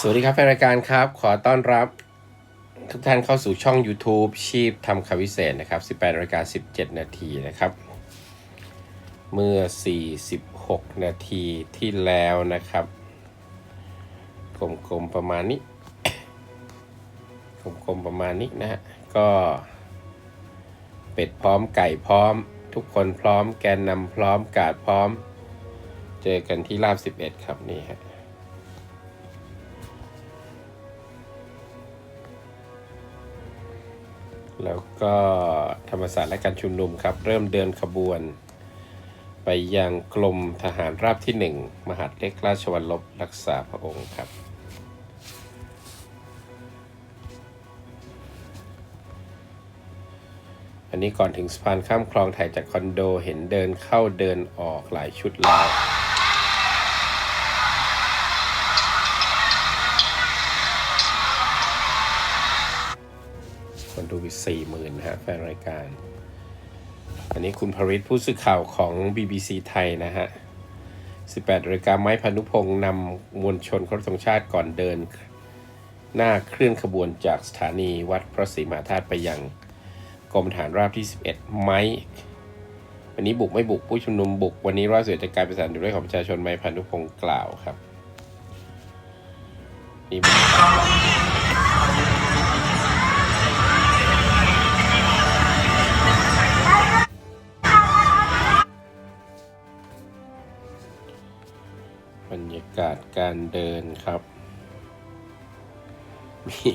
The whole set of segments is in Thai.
สวัสดีครับแฟนรายการครับ ขอต้อนรับทุกท่านเข้าสู่ช่อง YouTube ชีพทำข่าววิเศษนะครับ 18นาฬิกา17 นาทีนะครับ เมื่อ 46 นาทีที่แล้วนะครับ กลมๆประมาณนี้ กลมๆประมาณนี้นะฮะ ก็ เป็ดพร้อมไก่พร้อม ทุกคนพร้อมแกนนำพร้อมกาดพร้อม เจอกันที่ราบ 11 ครับนี่ฮะ แล้วก็ธรรมศาสตร์และการชุมนุมครับ เริ่มเดินขบวน ไปยังกรมทหารราบที่หนึ่งมหาดเล็กราชวัลลบรักษาพระองค์ครับ อันนี้ก่อนถึงสะพานข้ามคลองถ่ายจากคอนโดเห็นเดินเข้าเดินออกหลายชุดแล้ว ดูไปสี่หมื่นนะฮะแฟนรายการ อันนี้คุณภริศผู้สื่อข่าวของ BBC ไทยนะฮะ 18นาฬิกาไม้พานุพงศ์นำมวลชนครพธงชาติก่อนเดิน หน้าเคลื่อนขบวนจากสถานีวัดพระศรีมหาธาตุไปยังกรมฐานราบที่ 11 ไม้วันนี้บุกไม่บุกผู้ชุมนุมบุก วันนี้ร้อยเสือจะกลายเป็นสานดูด้วยของประชาชนไม้พานุพงศ์กล่าวครับนี่บรรยาก บรรยากาศการเดินครับ มี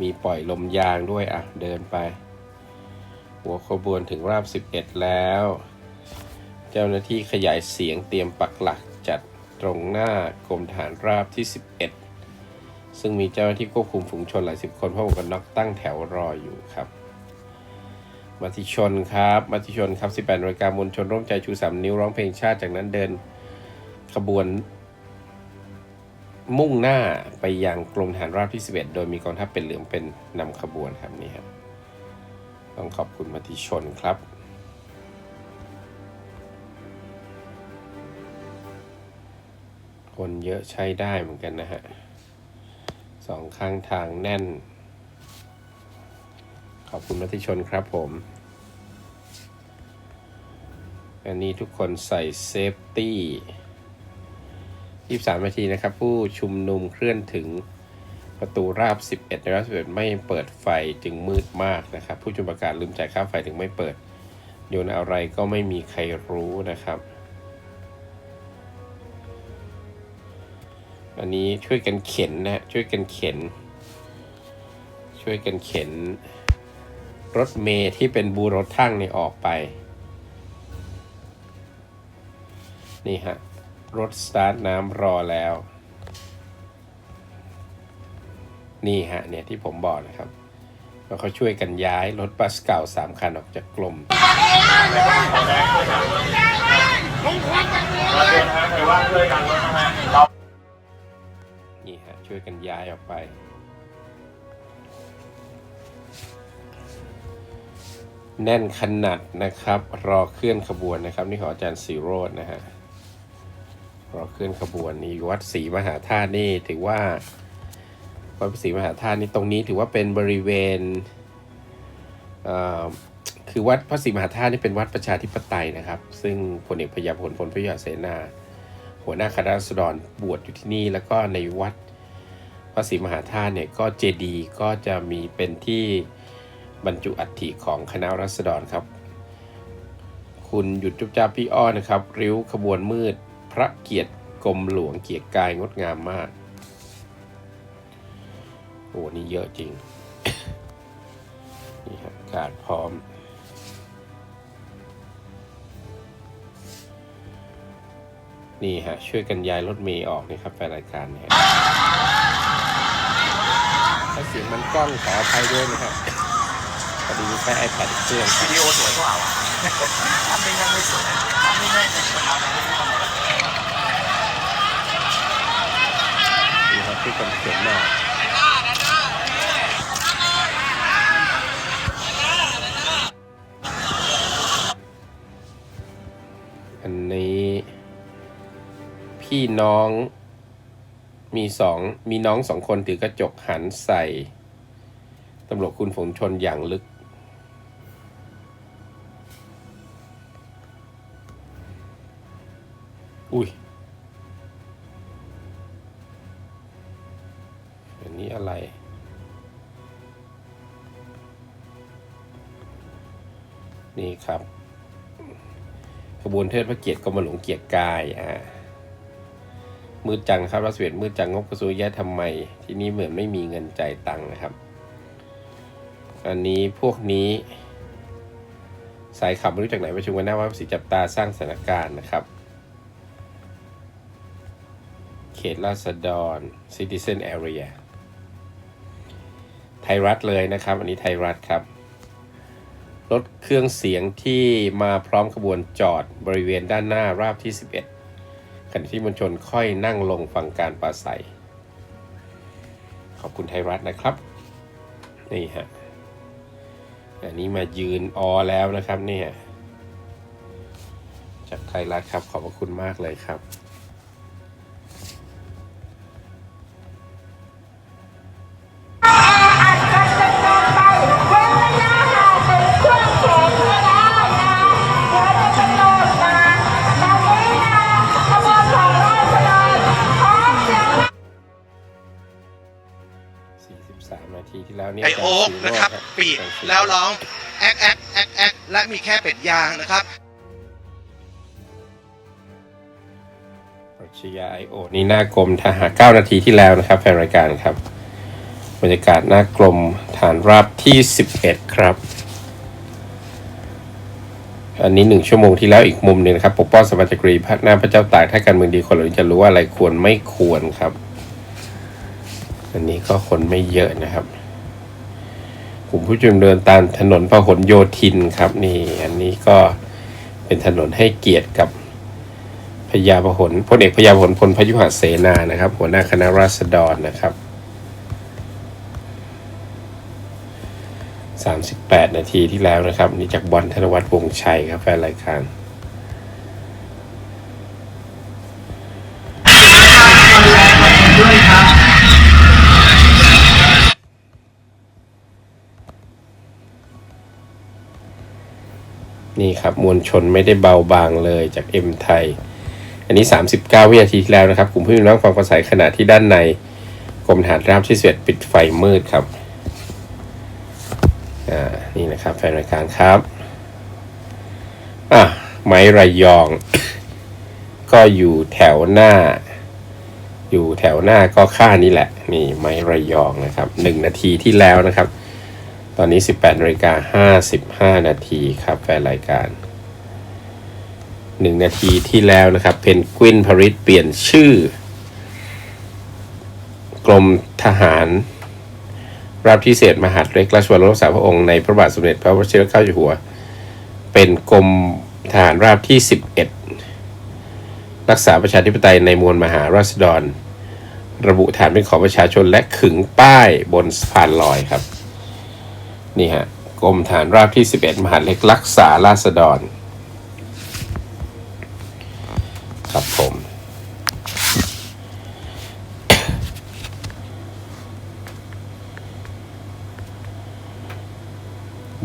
มีปล่อยลมยางด้วยอะ เดินไป หัวขบวนถึงราบ 11 แล้ว เจ้าหน้าที่ขยายเสียงเตรียมปักหลักจัดตรงหน้ากรมฐานราบที่ 11 ซึ่งมีเจ้าหน้าที่ควบคุมฝูงชนหลายสิบคนพร้อมกับน็อกตั้งแถวรออยู่ครับมาติชนครับมาติชนครับ 18นาฬิกามวลชนร่วมใจชูสามนิ้วร้องเพลงชาติจากนั้นเดินขบวน มุ่งหน้าไปยังกรมฐานราบที่ 11 โดยมีกองทัพเป็นเหลืองเป็นนำขบวนครับนี่ครับต้องขอบคุณมติชนครับ คนเยอะใช้ได้เหมือนกันนะฮะสองข้างทางแน่น ขอบคุณมติชนครับผมอันนี้ทุกคนใส่เซฟตี้ 23นาทีนะครับ ผู้ชุมนุมเคลื่อนถึงประตูราบ 11 ในราบ11 ไม่เปิดไฟจึงมืดมากนะครับ ผู้ชุมประกาศลืมจ่ายค่าไฟถึงไม่เปิด โยนอะไรก็ไม่มีใครรู้นะครับ อันนี้ช่วยกันเข็นนะช่วยกันเข็น ช่วยกันเข็น รถเมย์ที่เป็นบูรถทั่งเนี่ยออกไป นี่ฮะ รถสตาร์ทน้ำรอแล้ว นี่ฮะเนี่ยที่ผมบอกนะครับแล้วเขาช่วยกันย้ายรถบัสเก่าสามคันออกจากกลมนี่ฮะช่วยกันย้ายออกไป แน่นขนาดนะครับ รอเคลื่อนขบวนนะครับ นี่ของอาจารย์สีโรดนะฮะ รอเคลื่อนขบวนนี่วัดศรีมหาธาตุนี่ถือว่าวัดศรีมหาธาตุนี่ตรงนี้ถือว่าเป็นบริเวณเอ่อคือวัดพระศรีมหาธาตุนี่เป็นวัดประชาธิปไตยนะครับ ซึ่งพลเอกพยาพลพลพยาเสนา หัวหน้าคณะรัษฎรบวชอยู่ที่นี่ แล้วก็ในวัดพระศรีมหาธาตุเนี่ยก็เจดีย์ก็จะมีเป็นที่บรรจุอัฐิของคณะรัษฎรครับ คุณหยุดจุ๊บจ้าพี่อ้อนะครับ ริ้วขบวนมืด ระเกียรติกรมหลวงเกียรติกายงดงามมาก โอ้นี่เยอะจริง นี่ครับการพร้อม นี่ฮะ ช่วยกันย้ายรถเมย์ออกนี่ครับแฟนรายการเนี่ยฮะถ้าเสียงมันกล้องขออภัยด้วยนะครับพอดีใช้ iPad เครื่องวิดีโอสวยกว่าวะทำเป็นยังไม่สวยทำไม่ได้เป็นคนเอาอะไรที่ทำอะไร นี่ครับ ช่วยกันเขียนมาอันนี้ พี่น้องมีสองมีน้องสองคนถือกระจกหันใส่ตำรวจคุณฝงชนอย่างลึก อุ้ย อันนี้อะไร นี่ครับขบวนเทิดพระเกียรติกรมหลวงเกียรติกายอ่ามืดจังครับรัสเวียดมืดจังงบกระทรวงแย่ทำไม ที่นี่เหมือนไม่มีเงินจ่ายตังค์นะครับ อันนี้พวกนี้ สายขับไม่รู้จากไหนประชุมกันหน้าว่าสีจับตาสร้างสถานการณ์นะครับ เขตราษฎร Citizen Area ทยรัฐเลยนะครับ อันนี้ไทยรัฐครับ รถเครื่องเสียงที่มาพร้อมขบวนจอดบริเวณด้านหน้าราบที่ 11ขณะที่มวลชนค่อยนั่งลงฟังการปราศัย ขอบคุณไทยรัฐนะครับ นี่ฮะ อันนี้มายืนออแล้วนะครับเนี่ยจากไทยรัฐครับขอบพระคุณมากเลยครับ นี่ยไอโอ๊กนะครับอาจาย์ปีดอาจารย์ศิโรจน์แล้วร้องแอ๊กแอ๊กแอ๊กแอ๊กและมีแค่เป็ดยางนะครับปรัชญาไอโอนี่หน้ากรมทหาร 9 นาทีที่แล้วนะครับแฟนรายการครับ บรรยากาศหน้ากรมฐานราบที่ 11 ครับ อันนี้หนึ่งชั่วโมงที่แล้วอีกมุมหนึ่งนะครับ ปกป้องสมบัติจักรีพระหน้าพระเจ้าตากถ้าการเมืองดีคนเหล่านี้จะรู้ว่าอะไรควรไม่ควรครับ อันนี้ก็คนไม่เยอะนะครับ กลุ่มผู้ชุมเดินตามถนนพหลโยธินครับนี่อันนี้ก็เป็นถนนให้เกียรติกับพญาพหลพลเอกพญาพหลพลพยุหเสนานะครับ หัวหน้าคณะราษฎรนะครับ 38 นาทีที่แล้วนะครับ นี่จากบอลธนวัฒน์วงศ์ชัยครับแฟนรายการ นี่ครับมวลชนไม่ได้เบาบางเลยจากเอ็มไทย อันนี้ 39 วินาทีที่แล้วนะครับ กลุ่มผู้มีน้องฟังประสายขณะที่ด้านในกรมฐานราบที่สเวตปิดไฟมืดครับ อ่า นี่นะครับแฟนรายการครับ อะ ไม้ระยอง ก็อยู่แถวหน้า อยู่แถวหน้าก็ค่านี่แหละ นี่ไม้ระยองนะครับหนึ่งนาทีที่แล้วนะครับ ตอนนี้ 18นาฬิกา55 นาทีครับแฟนรายการหนึ่งนาทีที่แล้วนะครับ เพนกวินพริตเปลี่ยนชื่อ กรมทหารราบที่เศษมหาดเล็กราชวรรษาพระองค์ในพระบาทสมเด็จพระวชิรเกล้าอยู่หัว เป็นกรมทหารราบที่ 11 รักษาประชาธิปไตยในมวลมหาราษฎร ระบุฐานเป็นของประชาชนและขึงป้ายบนสะพานลอยครับ นี่ฮะกรมฐานราบที่ 11 มหาเล็กรักษาราษฎร ครับผม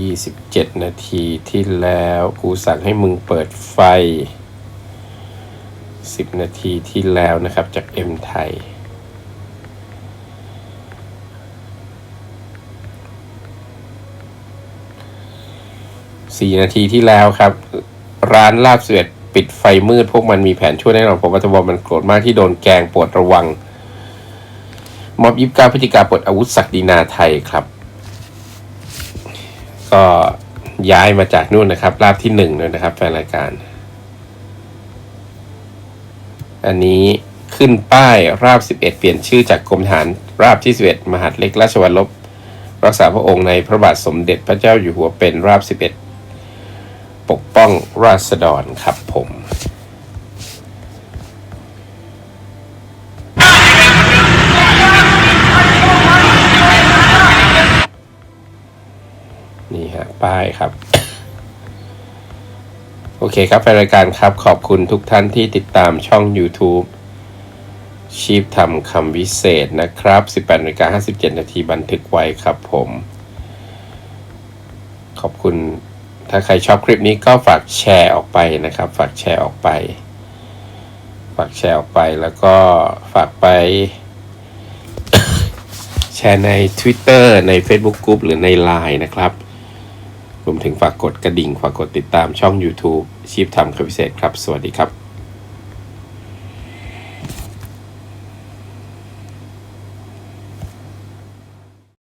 ยี่สิบเจ็ดนาทีที่แล้วกูสั่งให้มึงเปิดไฟสิบนาทีที่แล้วนะครับจากเอ็มไทย สี่นาทีที่แล้วครับ ร้านลาบเสวดปิดไฟมืดพวกมันมีแผนช่วยแน่นอนผมวัตบมันโกรธมากที่โดนแกงปวดระวังมอบยิบก้าพฤศจิกาปลดอาวุธศักดินาไทยครับ ก็ย้ายมาจากนู่นนะครับราบที่หนึ่งเลยนะครับแฟนรายการ อันนี้ขึ้นป้ายราบ 11 เปลี่ยนชื่อจากกรมทหารราบที่ 11 มหาดเล็กราชวัลลบรักษาพระองค์ในพระบาทสมเด็จพระเจ้าอยู่หัวเป็นราบ 11 ปกป้องราษฎรครับผมนี่ฮะป้ายครับ โอเคครับแฟนรายการครับขอบคุณทุกท่านที่ติดตามช่อง YouTube ชีพทำคำวิเศษนะครับ 18นาฬิกา57 นาทีบันทึกไว้ครับผม ขอบคุณ ถ้าใครชอบคลิปนี้ก็ฝากแชร์ออกไปนะครับ ฝากแชร์ออกไป ฝากแชร์ออกไปแล้วก็ฝากไป แชร์ใน Twitter ใน Facebook Group หรือใน Line นะครับรวมถึงฝากกดกระดิ่ง ฝากกดติดตามช่อง YouTube ชีพทำคพิเศษครับ สวัสดีครับ